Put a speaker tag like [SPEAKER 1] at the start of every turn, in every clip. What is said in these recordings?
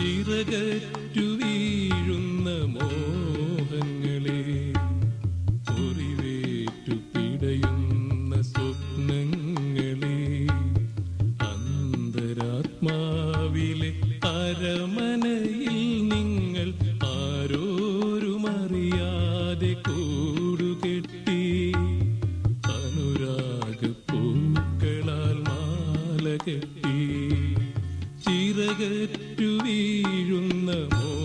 [SPEAKER 1] ചിറകറ്റു വീഴുന്ന മോഹങ്ങളെ പൊറിവേറ്റു പിടയുന്ന സ്വപ്നങ്ങളെ അന്തരാത്മാവിലെ നിങ്ങൾ ആരോരും അറിയാതെ കൂടുകെട്ടി അനുരാഗ വകറ്റു വീഴുന്ന മോ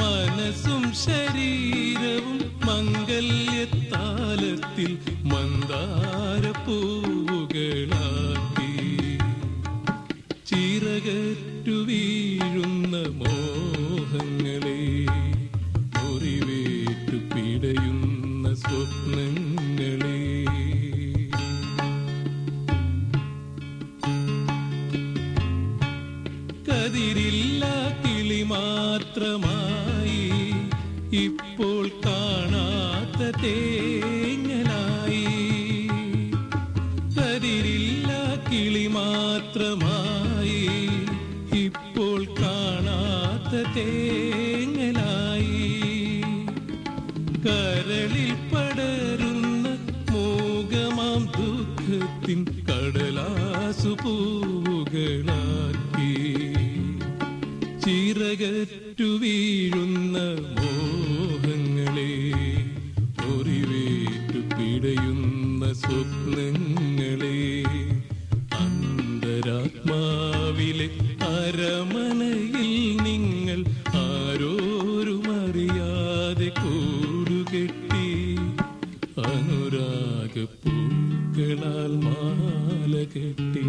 [SPEAKER 1] മനസ്സും ശരീരവും മംഗല്യത്താലത്തിൽ മന്ദാരപ്പൂവുകളാക്കി. ചിറകറ്റു വീഴുന്ന മോഹങ്ങളെ മുറിവേറ്റു പിടയുന്ന സ്വപ്നങ്ങളെ കതിരില്ല കിളി മാത്രമായി. ഇപ്പോൾ കാണാത്ത തേങ്ങലായി. കതിരില്ല കിളി മാത്രമായി. ഇപ്പോൾ കാണാത്ത തേങ്ങലായി. കരളിൽ പടരുന്ന മൂകമാം ദുഃഖത്തിൻ കടലാസു പൂവുകളാക്കി ചിറകറ്റു വീഴുന്ന മോഹങ്ങളെ മുറിവേറ്റു പിടയുന്ന സ്വപ്നങ്ങളെ അന്തരാത്മാവിലെ അരമനയിൽ നിങ്ങൾ ആരോരും അറിയാതെ കൂടുകെട്ടി അനുരാഗ പൂക്കളാൽ മാല കെട്ടി.